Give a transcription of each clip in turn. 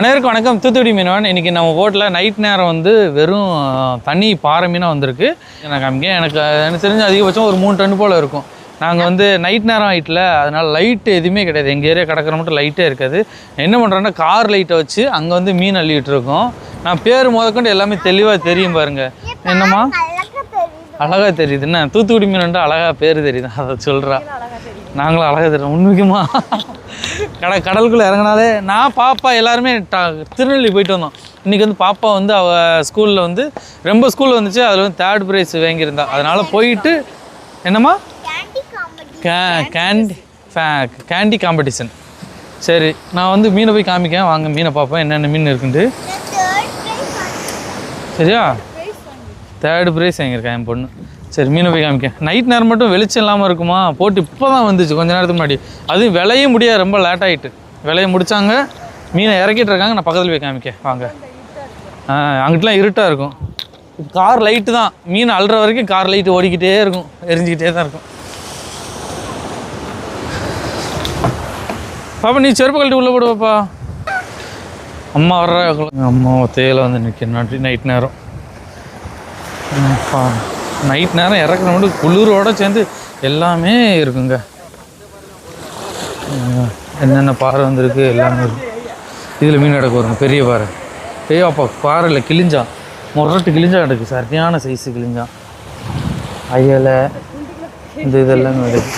அனைவருக்கும் வணக்கம். தூத்துக்குடி மீனவன். இன்னைக்கு நம்ம போட்டில் நைட் நேரம் வந்து வெறும் தண்ணி பாறை மீனாக வந்திருக்கு. எனக்கு காமிக்க எனக்கு எனக்கு தெரிஞ்சு அதிகபட்சம் ஒரு மூணு டன் போல் இருக்கும். நாங்கள் வந்து நைட் நேரம் ஆயிட்டில் அதனால் லைட்டு எதுவுமே கிடையாது. எங்கள் ஏரியா கடற்கரை மட்டும் லைட்டே இருக்காது. என்ன பண்ணுறேன்னா கார் லைட்டை வச்சு அங்கே வந்து மீன் அள்ளிட்டு இருக்கோம். நான் பேர் முதற்கொண்டு எல்லாமே தெளிவாக தெரியும் பாருங்க. என்னம்மா? அழகா தெரியுது. என்ன தூத்துக்குடி மீன் அழகா பேர் தெரியுது? அதை சொல்கிறா நாங்களும் அழகா தெரியும் உண்மைக்குமா? கடை கடலுக்குள்ளே இறங்குனாலே நான் பாப்பா எல்லாருமே ட திருநெல்வேலி போயிட்டு வந்தோம். இன்றைக்கி வந்து பாப்பா வந்து அவள் ஸ்கூலில் வந்து ரொம்ப ஸ்கூலில் வந்துச்சு அதில் வந்து தேர்ட் ப்ரைஸ் வாங்கியிருந்தா. அதனால் போயிட்டு என்னம்மா? கே கேண்டி ஃபே கேண்டி காம்படிஷன் சரி நான் வந்து மீனை போய் காமிக்கேன் வாங்க மீனை பார்ப்பேன் என்னென்ன மீன் இருக்குன்ட்டு. சரியா? தேர்டு ப்ரைஸ் வாங்கியிருக்கேன் என் பொண்ணு. சரி மீனை போய் காமிக்க நைட் நேரம் மட்டும் வெளிச்சம் இல்லாமல் இருக்குமா? போட்டு இப்போ தான் வந்துச்சு கொஞ்ச நேரத்துக்கு முன்னாடி. அதுவும் விளைய முடியாது ரொம்ப லேட் ஆகிட்டு விளைய முடிச்சாங்க மீனை இறக்கிட்டு இருக்காங்க நான் பக்கத்தில் போய் காமிக்க வாங்க. ஆ அங்கிட்டலாம் இருட்டாக இருக்கும். கார் லைட்டு தான். மீன் அள்ளுற வரைக்கும் கார் லைட்டு ஓடிக்கிட்டே இருக்கும் எரிஞ்சிக்கிட்டே தான் இருக்கும். பாப்பா நீ செருப்பு கழட்டி உள்ளே போடுவாப்பா அம்மா வர்ற அம்மா தேயில வந்து நிற்க நன்றி நைட் நேரம். நைட் நேரம் இறக்குற மட்டும் குளிரோட சேர்ந்து எல்லாமே இருக்குங்க. என்னென்ன பாறை வந்திருக்கு எல்லாமே இருக்கு. இதில் மீன் கிடக்கு வருங்க பெரிய பாறை. ஏய் அப்பா பாறையில் கிழிஞ்சா முரட்டு கிழிஞ்சா கிடக்கு சரியான சைஸு கிழிஞ்சா. அயலை இந்த இதெல்லாம் கிடக்கு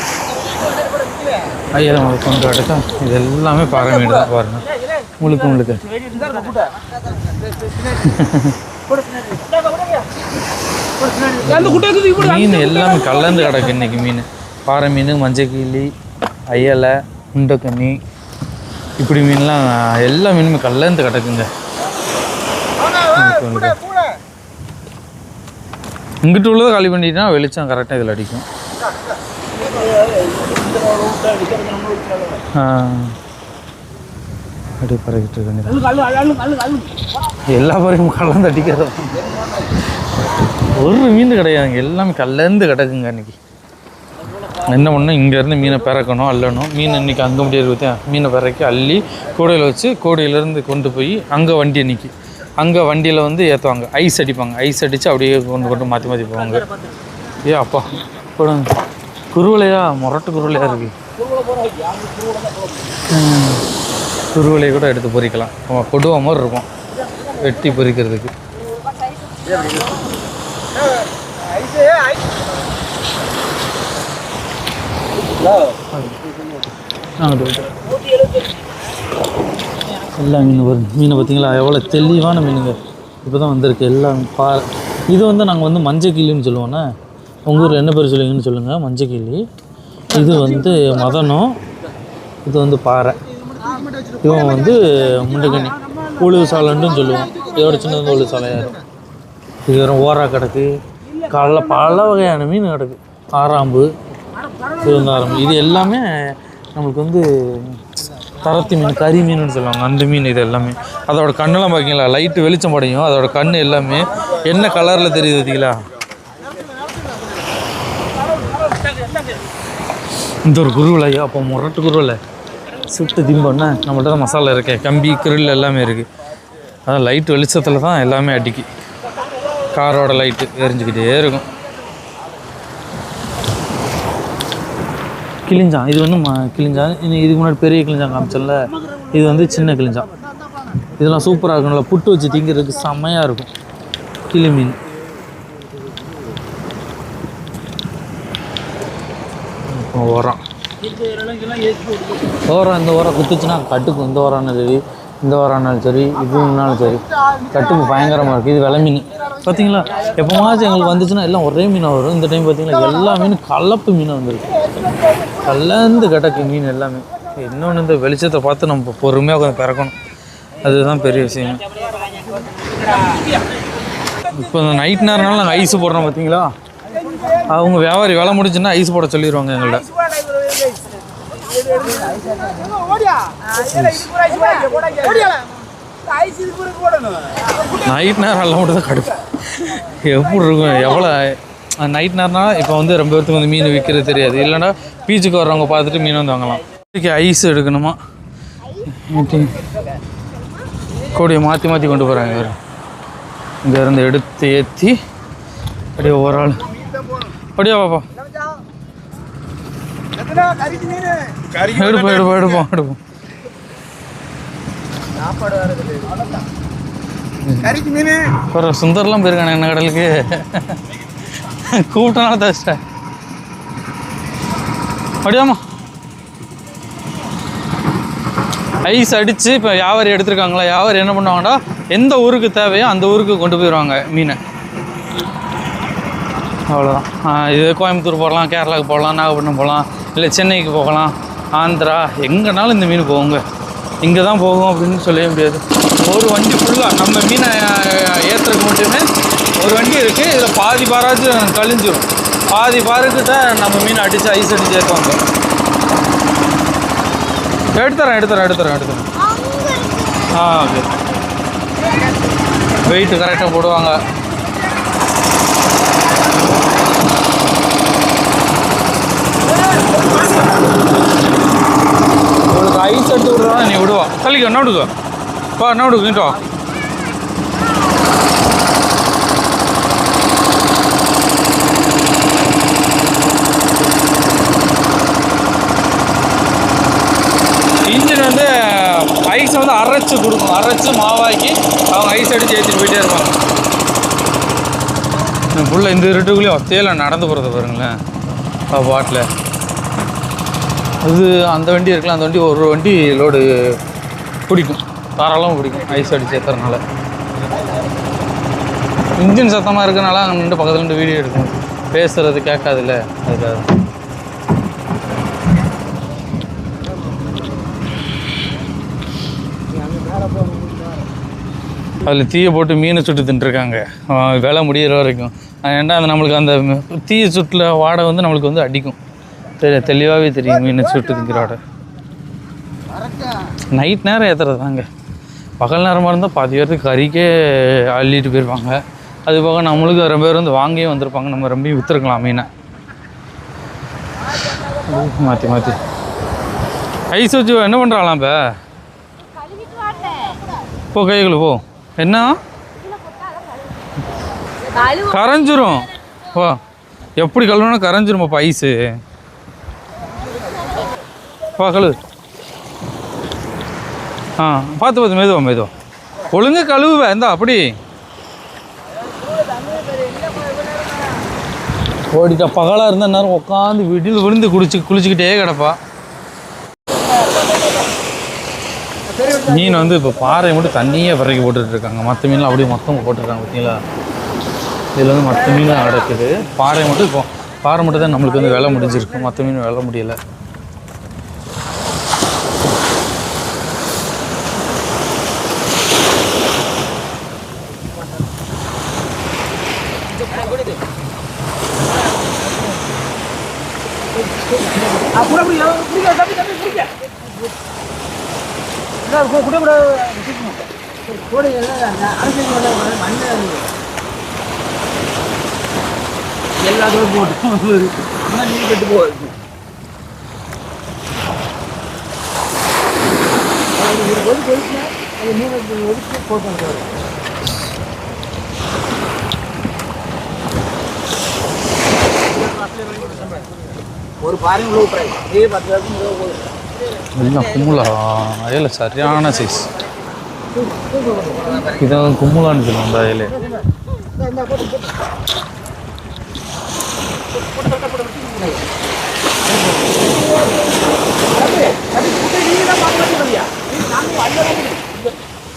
அயலை முழுக்க கொண்டு கிடக்கா இது எல்லாமே பாறை மீன் தான் பாருங்க. முழுக்க முழுக்க மீன் எல்லாமே கலந்து கிடக்கு இன்னைக்கு மீன். பாறை மீன் மஞ்சள் கிளி அயலை உண்டக்கண்ணி இப்படி மீன்லாம் எல்லா மீனுமே கலந்து கிடக்குங்க. இங்கிட்டு உள்ளதை காலி பண்ணிட்டா வெளிச்சம் கரெக்டாக இதில் அடிக்கும். ஆ. அப்படியே பறக்கிட்டு இருக்கு எல்லா பறவையும் கலந்து அடிக்கிறது ஒரு மீன் கிடையாதுங்க எல்லாமே கல்லேருந்து கிடக்குங்க அன்றைக்கி என்ன பண்ணணும் இங்கேருந்து மீனை பிறக்கணும் அள்ளணும் மீன் இன்றைக்கி அங்கே முடியாது பார்த்தா மீனை பிறக்கி அள்ளி கூடையில் வச்சு கூடையிலேருந்து கொண்டு போய் அங்கே வண்டி நிற்கி அங்கே வண்டியில் வந்து ஏற்றுவாங்க ஐஸ் அடிப்பாங்க. ஐஸ் அடித்து அப்படியே கொண்டு கொண்டு மாற்றி மாற்றி போவாங்க. ஏ அப்பா. போடுங்க. குருவலையா முரட்டு குருவலையா இருக்கு. குருவலையை கூட எடுத்து பொறிக்கலாம். கொடுவா மாதிரி இருக்கும். வெட்டி பொறிக்கிறதுக்கு அங்கிட்டு போயிட்டு. எல்லா மீன் வரும். மீனை பார்த்தீங்களா? எவ்வளோ தெளிவான மீனுங்க. இப்போ தான் வந்திருக்கு. எல்லாம் பா இது வந்து நாங்கள் வந்து மஞ்சள் கிளின்னு சொல்லுவோண்ணே உங்கள் ஊரில் என்ன பேர் சொல்லுவீங்கன்னு சொல்லுங்கள் மஞ்சள் கிளி இது வந்து மதனம் இது வந்து பாறை. இவன் வந்து முண்டகனி உழுவு சாலைன்னு சொல்லுவோம். இதோட சின்னது உழுவு சாலையாயிரும் இது வெறும் ஓரா கிடக்கு. காலைல பல வகையான மீன் கிடக்கு. ஆறாம்பு சிவந்தாரம் இது எல்லாமே நம்மளுக்கு வந்து தரத்தி மீன் கறி மீனுன்னு சொல்லுவாங்க. அந்த மீன் இது எல்லாமே. அதோட கண்ணெல்லாம் பார்த்தீங்களா லைட்டு வெளிச்சம் படையும். அதோட கண் எல்லாமே. என்ன கலரில் தெரியுது பார்த்தீங்களா இந்த ஒரு குருவிலையா அப்போ முரட்டு குருவில் சுட்டு திம்பொன்னா நம்மள்ட்ட தான் மசாலா இருக்கே. கம்பி கிரில் எல்லாமே இருக்குது அதான் லைட் வெளிச்சத்தில் தான் எல்லாமே அடிக்கி. காரோட லைட்டு எரிஞ்சுக்கிட்டே இருக்கும். கிளிஞ்சான் இது வந்து ம கிளிஞ்சான் இதுக்கு முன்னாடி பெரிய கிளிஞ்சான் காமிச்சல இது வந்து சின்ன கிளிஞ்சான் இதெல்லாம் சூப்பராக இருக்கும்ல புட்டு வச்சு திங்கிறதுக்கு செம்மையாக இருக்கும். கிளி மீன். உரம். ஓரம் இந்த ஓரம் குத்துச்சுன்னா கட்டுக்கும். இந்த ஓரம்னாலும் சரி இந்த ஓரானாலும் சரி இதுனாலும் சரி. கட்டுக்கு பயங்கரமாக இருக்குது இது விலை மீன். பார்த்தீங்களா எப்போமாச்சும் எங்களுக்கு வந்துச்சுன்னா எல்லாம் ஒரே மீனாக வரும். இந்த டைம் பார்த்தீங்கன்னா எல்லா மீனும் கலப்பு மீனாக வந்துருக்கு. கலந்து கிடக்கு மீன் எல்லாமே. இன்னொன்று இந்த வெளிச்சத்தை பார்த்து நம்ம பொறுமையாக கொஞ்சம் பிறக்கணும். அதுதான் பெரிய விஷயம். இப்போ இந்த நைட் நேரம்னால நாங்கள் ஐஸ் போடுறோம் பார்த்தீங்களா அவங்க வியாபாரி வேலை முடிஞ்சுன்னா ஐஸ் போட சொல்லிடுவாங்க எங்கள்கிட்ட நைட் நேரம் எல்லாம் மட்டும் தான் கடுப்பு. எப்படி இருக்கும் எவ்வளோ நைட் நேரம்னா இப்போ வந்து ரொம்ப பேர்த்துக்கு வந்து மீன் விற்கிறது தெரியாது. இல்லைன்னா பீச்சுக்கு வர்றவங்க பார்த்துட்டு மீன் வந்து வாங்கலாம். இதுக்கு ஐஸ் எடுக்கணுமா? ஓகே கோடியை மாற்றி மாற்றி கொண்டு போகிறாங்க இவர். இங்கே இருந்து எடுத்து ஏற்றி அப்படியே ஒரு ஆள். அப்படியே பாப்பா எடுப்போம் எடுப்போம் எடுப்போம் எடுப்போம். சுந்தர்லாம் போயிருக்கானே என்ன கடலுக்கு. கூட்டம் தச்சிட்டேன் அப்படியாமா ஐஸ் அடித்து இப்போ வியாபாரி எடுத்திருக்காங்களா? வியாபாரி என்ன பண்ணுவாங்கடா? எந்த ஊருக்கு தேவையோ அந்த ஊருக்கு கொண்டு போயிடுவாங்க மீனை. அவ்வளோதான் இது கோயம்புத்தூர் போகலாம் கேரளாவுக்கு போகலாம் நாகப்பட்டினம் போகலாம் இல்லை சென்னைக்கு போகலாம் ஆந்திரா எங்கேனாலும் இந்த மீன் போகுங்க. இங்கே தான் போகும் அப்படின்னு சொல்லவே முடியாது. ஒரு வண்டி ஃபுல்லாக நம்ம மீனை ஏற்றுறதுக்கு மட்டுமே ஒரு வண்டி இருக்குது இதில் பாதி பாராச்சும் கழிஞ்சிடும் பாதி பாருக்கிட்ட நம்ம மீன் அடித்து ஐஸ் அடித்து ஏற்றுவாங்க எடுத்துறேன் எடுத்துறேன் எடுத்துறேன் எடுத்துறேன். ஆ ஓகே வெயிட்டு கரெக்டாக போடுவாங்க. உங்களுக்கு ஐஸ் எடுத்து விடுறா நீ விடுவா. தள்ளிக்க என்ன விடுக்க பா என்ன விடுக்க இன்ஜின் வந்து ஐஸ் வந்து அரைச்சு கொடுக்கும் அரைச்சு மாவாக்கி அவங்க ஐஸ் அடிச்சு ஏற்றிட்டு போயிட்டே இருப்பாங்க. ஃபுல்லாக இந்த இருட்டுக்குள்ளேயும் ஒத்தையில நடந்து போகிறத பாருங்களேன். பாட்டில். அது அந்த வண்டி இருக்கலாம் அந்த வண்டி ஒரு வண்டி லோடு பிடிக்கும். தாராளமாக பிடிக்கும் ஐஸ் அடிச்சு ஏற்றுறதுனால இன்ஜின் சத்தமாக இருக்கனால அங்கே நின்று பக்கத்தில் நின்று வீடியோ எடுக்கும் பேசுகிறது கேட்காதுல்ல. அதுக்காக. அதில் தீயை போட்டு மீனை சுட்டு தின்ட்டுருக்காங்க விலை முடியிற வரைக்கும். ஏன்டா அந்த நம்மளுக்கு அந்த தீயை சுட்டில் வாடை வந்து நம்மளுக்கு வந்து அடிக்கும். தெரிய தெளிவாகவே தெரியும் மீனை சுட்டு திங்கிற வாடை. நைட் நேரம் ஏற்றுறது தாங்க பகல் நேரமாக இருந்தால் பாதி பேருக்கு கறிக்கே அள்ளிட்டு போயிருப்பாங்க. அது போக நம்மளுக்கு ரொம்ப பேர் வந்து வாங்கியே வந்திருப்பாங்க. நம்ம ரொம்ப விற்றுருக்கலாம் மீனை. மாற்றி மாற்றி ஐஸ் வச்சு என்ன பண்ணுறாங்களாம் இப்போ? போ கைகளை போ. என்ன? கரைஞ்சிரும். ஓ எப்படி கழுவுனா கரைஞ்சிருமாப்பா ஐஸு வா கழுவு ஆ பார்த்து பார்த்து மெதுவா மெதுவா. ஒழுங்கு கழுவுவேன் இந்தா அப்படி. ஓடிட்டா பகலாக இருந்தால் நேரம் உட்காந்து விடில் விழுந்து குடிச்சு குளிச்சுக்கிட்டே கிடப்பா. மீன் வந்து இப்போ பாறை மட்டும் தண்ணியே விறகி போட்டுட்டு இருக்காங்க மற்ற மீன்லாம் அப்படியே மொத்தம் போட்டுருக்காங்க பார்த்தீங்களா இதில் வந்து மற்ற மீன் கிடக்குது பாறை மட்டும் இப்போ பாறை மட்டும் தான் நம்மளுக்கு வந்து விலை முடிஞ்சிருக்கு. மற்ற மீன் விலை முடியலை. கூட கூட எல்லாத்தையும் போட்டு நீர் கெட்டு போகுது ஒரு பாருங்க உள்ள விட்டுறாங்க இதே பத்து வருஷம் போகுது. எல்லாம் கும்பலா அயல சரியான சைஸ் இதான் கும்பலான்னு சொல்லுவோம் அந்த அயலே.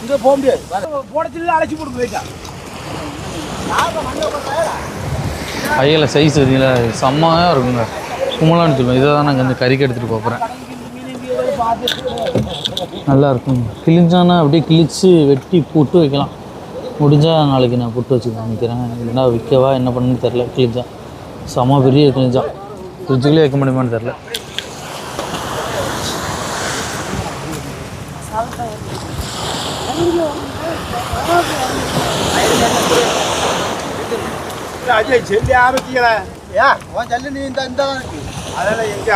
இங்க போக முடியாது. அழைச்சி போட்டு போயிட்டா அயல சைஸ் பார்த்தீங்களா செம்மையாக இருக்குங்க. கும்பலான்னு சொல்லுவோம் இதை தான் நாங்கள் இந்த கறிக்கு எடுத்துகிட்டு போகிறேன் நல்லா இருக்கும் கிழிஞ்சானா அப்படியே கிழிச்சு வெட்டி புட்டு வைக்கலாம். முடிஞ்சால் நாளைக்கு நான் புட்டு வச்சு காமிக்கிறேன் இல்லைன்னா விற்கவா என்ன பண்ணுன்னு தெரில கிழிஞ்சா. செம பெரிய கிழிஞ்சா. ஃப்ரிட்ஜுக்குள்ளே வைக்க முடியுமான்னு தெரில அஜய் செல்லி ஆரம்பிக்கல. ஏன்? உன் செல்லு நீ இந்த இந்த அதெல்லாம் எங்க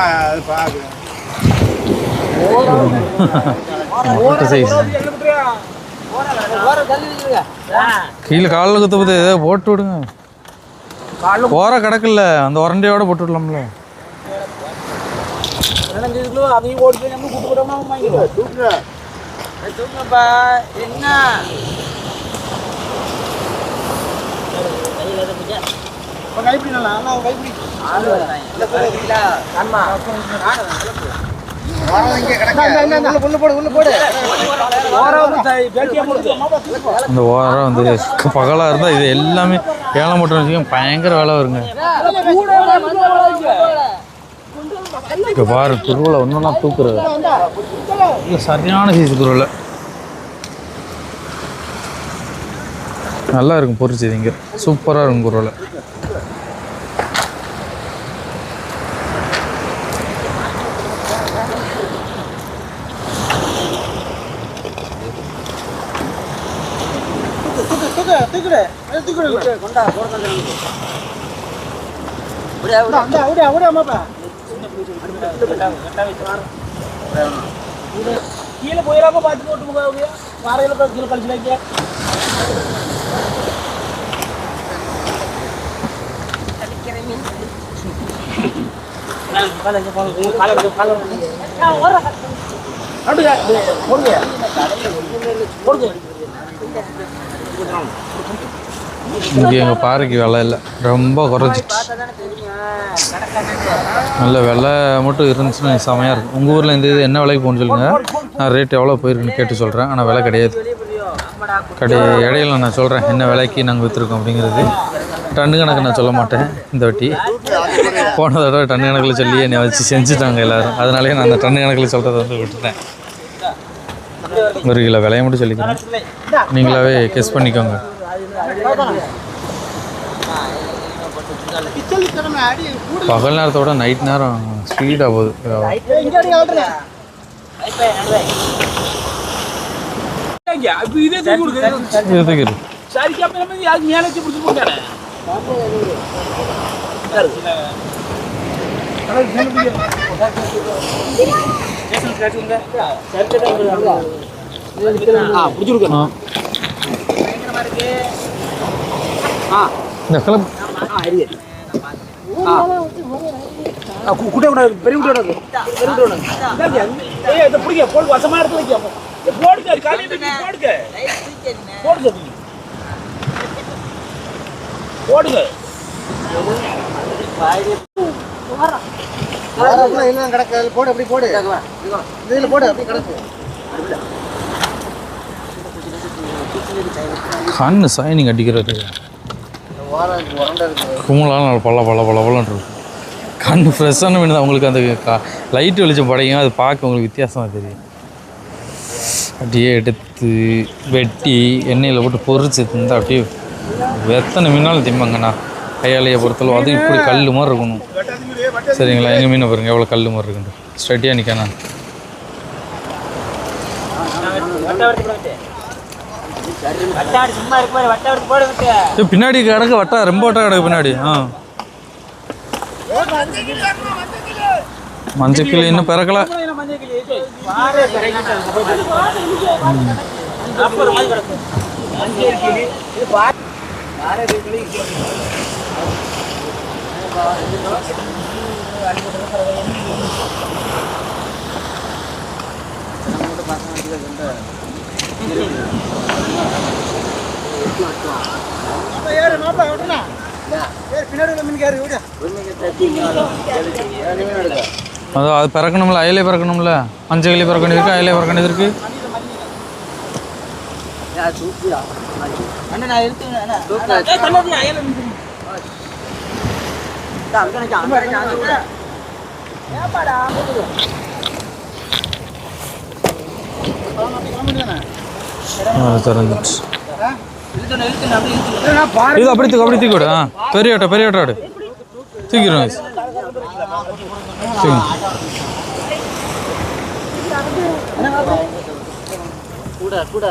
அது முட்டை சைஸ் கீழே காலில் குத்த போது ஏதோ போட்டு விடுங்க. ஓர கிடக்குல்ல அந்த உரண்டையோட போட்டு விடலாம்ல. என்ன கைப்பிடி நல்லா கைப்பிடி ஓரம் இந்த ஓரம் வந்து பகலாக இருந்தால் இது எல்லாமே ஏழை மட்டும் வச்சுக்கோங்க. பயங்கர வேலை வருங்க. இப்போ பாரு திருவிழா ஒன்றுனா தூக்குறது. இல்லை சரியான சைஸ் குருவில் நல்லா இருக்கும் பொரிச்சது இங்கே. சூப்பராக இருக்கும் குருவில் தூக்கு தூக்கு தூக்குடு மேல தூக்குடு கொண்டா போடுறது அந்த அந்த அப்படியே அப்படியே அம்மாப்பா கீழே போயிடாம பார்த்து போட்டு போக அப்படியே வாரையில போய் கீழே கழிச்சு வைக்க. இங்கே எங்கள் பாறைக்கு விலை இல்லை. ரொம்ப குறைஞ்சிச்சு நல்ல விலை மட்டும் இருந்துச்சுன்னா செமையாக இருக்கும். உங்கள் ஊரில் இந்த இது என்ன விலைக்கு போகணும்னு சொல்லுங்கள் நான் ரேட் எவ்வளோ போயிருக்குன்னு கேட்டு சொல்கிறேன் ஆனால் விலை கிடையாது. கடை இடையில நான் சொல்கிறேன் என்ன விலைக்கு நாங்கள் விற்றுருக்கோம் அப்படிங்கிறது. டன்னு கணக்கு நான் சொல்ல மாட்டேன் இந்த வாட்டி. போன தடவை டன்னு கணக்கில் சொல்லி என்னை வச்சு செஞ்சுட்டாங்க எல்லோரும். அதனாலேயே நான் அந்த டன்னு கணக்கில் சொல்கிறத வந்து விட்டுட்டேன். ஒரு கிலோ விலையை மட்டும் சொல்லிக்கிறேன். நீங்களாவே கெஸ் பண்ணிக்கோங்க. பகல் நேரத்தோட நைட் நேரம் ஸ்பீடாக போகுது. இதே? இதுக்கு சரிக்காம நம்ம அது மேலே வச்சு பிடிச்சி போட்டானே ஆ. இந்த கிளப் குட்டை கூடாது பெரிய குட்டை கூடாது பெரிய குட்டை கூடாது ஏய் இதை பிடிக்க போடு வசமா எடுத்து வைக்க. ஏய், போடுங்க காலையில தூக்கி போடுங்க. போடுங்க. போடுங்க அதுல போடு அப்படி போடு. இதுல போடு அப்படி கிடக்கு. கண்ணு சைனிங் அடிக்கிறது. வாரம் பல பல பல நல்லா இருக்கும் கண்ணு ஃப்ரெஷ்ஷான மீன் தான். உங்களுக்கு அந்த லைட் வெளிச்சம் படையும். அது பார்க்க உங்களுக்கு வித்தியாசமாக தெரியும். அப்படியே எடுத்து வெட்டி எண்ணெயில் போட்டு பொறிச்சு இருந்தால் அப்படியே எத்தனை மீனாலும் திம்பாங்கண்ணா கையாலையை பொறுத்தளவு அது இப்படி கல் மாதிரி இருக்கணும். சரிங்களா எங்கள் மீனை பாருங்க எவ்வளோ கல் மாதிரி இருக்குன்ட்டு ஸ்ட்ரெட்டியாக நிற்கண்ணா வட்டாடு சும்மா இருக்கு பாரு வட்டாடு போடு விட்டு ஏய், பின்னாடி கிடக்கு வட்டா ரொம்ப வட்டா கிடக்கு பின்னாடி. ஆ. மஞ்சள் கிளி இன்னும் பிறக்கல. மஞ்சள் கிளி ஏறு மாப்பிள விட்டுனா அதான் அது பிறக்கணும்ல அயலே பிறக்கணும்ல? மஞ்சள் கிளி பிறக்க இருக்கு அயலே பிறக்க இருக்கு. ஏப்பாடா திறந்துச்சு இது அப்படி தூக்கு அப்படி தூக்கி விடு. ஆ பெரிய ஆட்டோ பெரிய ஆட்டோ ஆடு. தூக்கிடும் தூக்கி. கூட கூட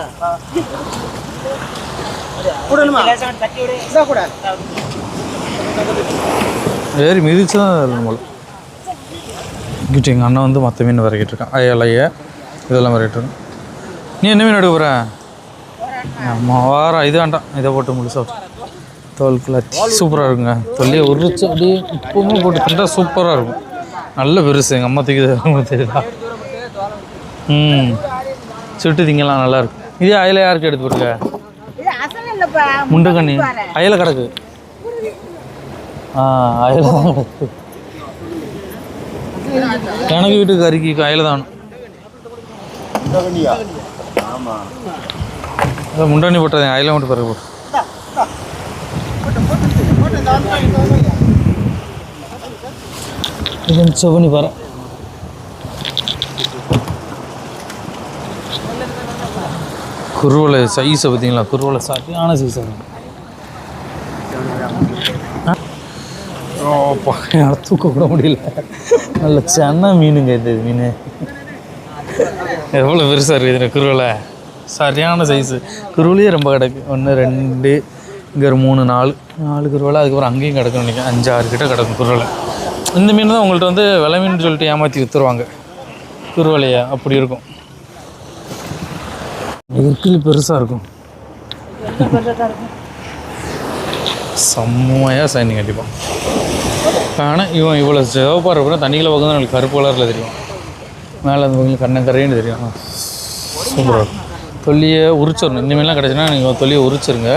ஏறி மிதிச்சு தான் வரணும் போல. எங்கள் அண்ணன் வந்து மற்ற மீன் வரைக்கிட்டு இருக்கான். ஐயா இதெல்லாம் வரைக்கிட்டு இருக்கான். நீ என்ன மீன் எடுக்க போகிற ஆமாம் வாரம் இது வேண்டாம். இதை போட்டு முழு தோல் கிளச்சி சூப்பராக இருக்குங்க. தொல்லியை உரிச்சு அப்படியே உப்புமே போட்டு தின்றா சூப்பராக இருக்கும். நல்ல பெருசு எங்கள் அம்மா தூக்கி தெரியுதா? ம். சுட்டு திங்கலாம் நல்லா இருக்கும். இதே அயில யாருக்கு எடுத்து போட்டுக்க முண்டைக்கண்ணி. அயலை முண்டக்கண்ணி அயல கிடக்கு. ஆ அயல. தான் கிடக்கு எனக்கு வீட்டுக்கு அரிக்கி அயல தான் ஆமா. முண்டாணி போட்டது அயல மட்டும் பிறகு போட்டு பண்ணி பாரு குருவலை சைஸை பார்த்தீங்களா? குருவலை சரியான சைஸ் ஓப்பா என்னால் தூக்க கூட முடியல. நல்ல சென்ன மீனுங்க இது மீன். எவ்வளோ பெருசாக இருக்குது குருவலை சரியான சைஸு குருவிலேயே ரொம்ப கிடக்கு. ஒன்று ரெண்டு இங்கே ஒரு மூணு நாலு நாலு குருவலை அதுக்கப்புறம் அங்கேயும் கிடக்கும் நினைக்கிறேன். அஞ்சு ஆறு கிட்ட கிடக்கும் குருவலை. இந்த மீன் தான் உங்கள்கிட்ட வந்து விலை மீன் சொல்லிட்டு ஏமாற்றி விற்றுருவாங்க குருவலையா அப்படி இருக்கும். இருக்கிறது பெருசாக இருக்கும். செம்மையாக சைனிங் கண்டிப்பாக ஆனால் இவன் இவ்வளோ சிவப்பாக இருக்கிற தண்ணியில் பக்கம் தான் எனக்கு கருப்பு கலரில் தெரியும். மேலே அந்த பக்கம் கண்ணக்கரைன்னு தெரியும். சூப்பராக இருக்கும். தொல்லியை உரிச்சிடணும். இனிமேலாம் கிடச்சுன்னா நீங்கள் தொல்லியை உரிச்சிருங்க.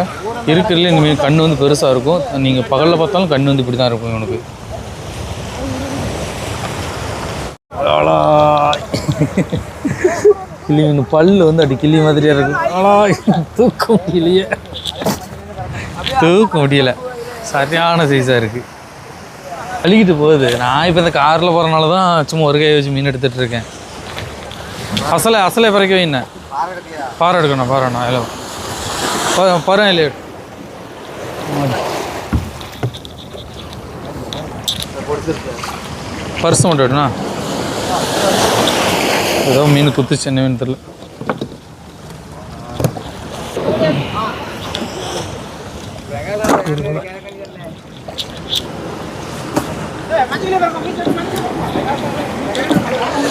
இருக்கிறதுல இனிமேல் கண் வந்து பெருசாக இருக்கும். நீங்கள் பகலில் பார்த்தாலும் கண் வந்து இப்படி தான் இருக்கும் இவனுக்கு கிளி மீன் பல்லு வந்து அப்படி கிளி மாதிரியா இருக்கு. ஆளா தூக்க முடியலையே. தூக்க முடியல. சரியான சைஸாக இருக்குது அழுகிட்டு போகுது. நான் இப்போ இந்த காரில் போகிறனால தான் சும்மா ஒரு கை வச்சு மீன் எடுத்துகிட்டு இருக்கேன். அசலை அசலை பிறக்க வைண்ண பாறை எடுக்கணும் பாறைண்ணா இல்லை பாரு இல்லையா. பர்ஸ் மட்டும் எடுண்ணா. ஏதோ மீன் குத்துச்சு என்ன மீன் தெரியல.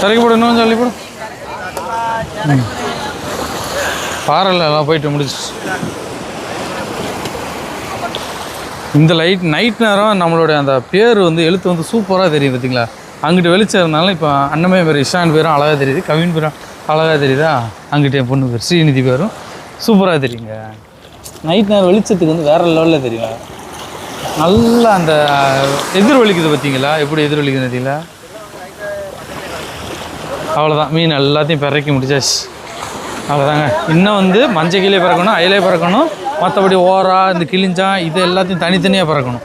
சரிக்கு போடு இன்னும் சொல்லி போடு. ம். போயிட்டு முடிச்சு இந்த லைட் நைட் நேரம் நம்மளுடைய அந்த பேர் வந்து எழுத்து வந்து சூப்பராக தெரியும் பார்த்தீங்களா அங்கிட்டு வெளிச்சம் இருந்தாலும் இப்போ அண்ணமே பேர் இஷான் பேரும் அழகாக தெரியுது கவின் பேரும் அழகாக தெரியுதா? அங்கிட்ட என் பொண்ணு பேர் ஸ்ரீநிதி பேரும் சூப்பராக தெரியுங்க. நைட் நேரம் வெளிச்சத்துக்கு வந்து வேறு லெவலில் தெரியும் நல்லா அந்த எதிர்வலிக்குது பார்த்தீங்களா எப்படி எதிர்வலிக்குது பார்த்தீங்களா அவ்வளோதான் மீன் எல்லாத்தையும் பிறக்கி முடிச்சாச்சு. அவ்வளோதாங்க இன்னும் வந்து மஞ்சள் கீழே பிறக்கணும் அயிலே பிறக்கணும். மற்றபடி ஓரா இந்த கிழிஞ்சா இது எல்லாத்தையும் தனித்தனியாக பிறக்கணும்.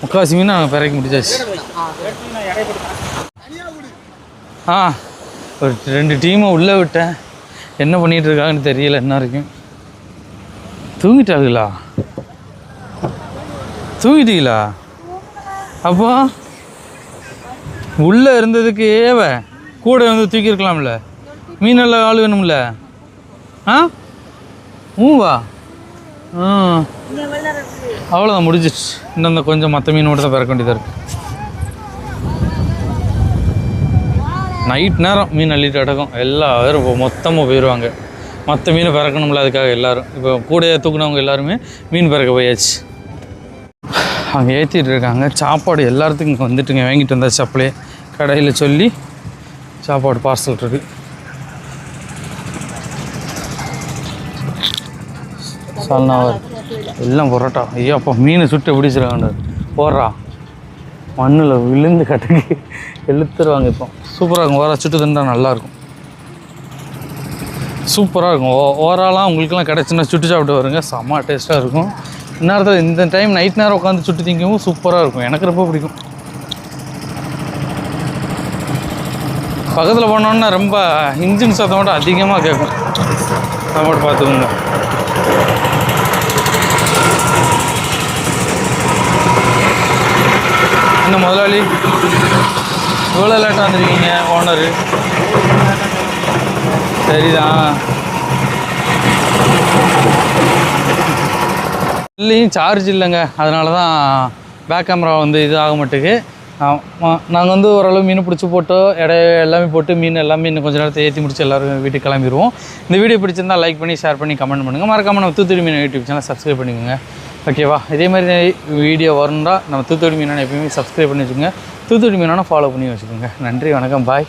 முக்கால்வாசி மீன் நாங்கள் பிறக்க முடிஞ்சாச்சு. ஆ ஒரு ரெண்டு டீமை உள்ளே விட்டேன். என்ன பண்ணிகிட்டு இருக்காங்கன்னு தெரியல என்ன வரைக்கும். தூங்கிட்டாங்களா தூங்கிட்டீங்களா? அப்போ? உள்ளே இருந்ததுக்கு ஏவ? கூட வந்து தூக்கியிருக்கலாம்ல? மீன் நல்ல ஆள் வேணும்ல? ஆ? ஊவா ஆ. அவ்வளோதான் முடிஞ்சிச்சு இன்னும் இந்த கொஞ்சம் மற்ற மீன் மட்டும் தான் பிறக்க வேண்டியதாக இருக்குது நைட் நேரம் மீன் அள்ளிட்டு அடக்கும் எல்லாரும் பேரும் மொத்தமாக போயிடுவாங்க மற்ற மீனை பிறக்கணும்ல அதுக்காக எல்லாரும். இப்போ கூடையை தூக்குனவங்க எல்லாருமே மீன் பிறக்க போயாச்சு. அங்கே ஏற்றிட்டு இருக்காங்க. சாப்பாடு எல்லாத்துக்கும் இங்கே வந்துட்டுங்க. வாங்கிட்டு வந்தாச்சு அப்படியே கடையில் சொல்லி சாப்பாடு பார்சல் இருக்குது சால்னாவர் எல்லாம் பரோட்டா. ஐயோ அப்போ மீனை சுட்டு பிடிச்சிருக்காங்க. போடுறா. மண்ணில் விழுந்து கட்டுக்கு இழுத்துருவாங்க இப்போ. சூப்பராக இருக்கும். ஓரா சுட்டு தின்றா நல்லாயிருக்கும். சூப்பராக இருக்கும். ஓ ஓராலாம் உங்களுக்குலாம் கிடச்சுன்னா சுட்டு சாப்பிட்டு வருங்க. செம்ம டேஸ்ட்டாக இருக்கும். இந்நேரத்தில் இந்த டைம் நைட் நேரம் உட்காந்து சுட்டு திங்கவும் சூப்பராக இருக்கும். எனக்கு ரொம்ப பிடிக்கும். பக்கத்தில் போனோன்னா ரொம்ப இன்ஜின் சத்தம் மட்டும் அதிகமாக கேட்கும். அதை பார்த்துக்கோங்க. இந்த முதலாளி? இவ்வளோ லேட்டாக வந்திருக்கீங்க ஓனரு சரிதான் இல்லையும் சார்ஜ் இல்லைங்க. அதனால தான் பேக் கேமரா வந்து இது ஆக மாட்டேங்குது. நாங்கள் வந்து ஓரளவு மீன் பிடிச்சி போட்டோ எடை எல்லாமே போட்டு மீன் எல்லாமே இன்னும் கொஞ்ச நேரத்தை ஏற்றி முடிச்சு எல்லோரும் வீட்டுக்கு கிளம்பிடுவோம் இந்த வீடியோ பிடிச்சிருந்தால் லைக் பண்ணி ஷேர் பண்ணி கமெண்ட் பண்ணுங்கள் மறக்காமல் நம்ம தூத்துக்குடி மீன் யூடியூப் சேனல் சப்ஸ்கிரைப் பண்ணிக்கோங்க. ஓகேவா இதே மாதிரி வீடியோ வரணுன்னா நம்ம தூத்துக்குடி மீனான எப்பயுமே சப்ஸ்கிரைப் பண்ணி வச்சுக்கோங்க. தூத்துக்குடி மீனான ஃபாலோ பண்ணி வச்சுக்கோங்க. நன்றி வணக்கம். பாய்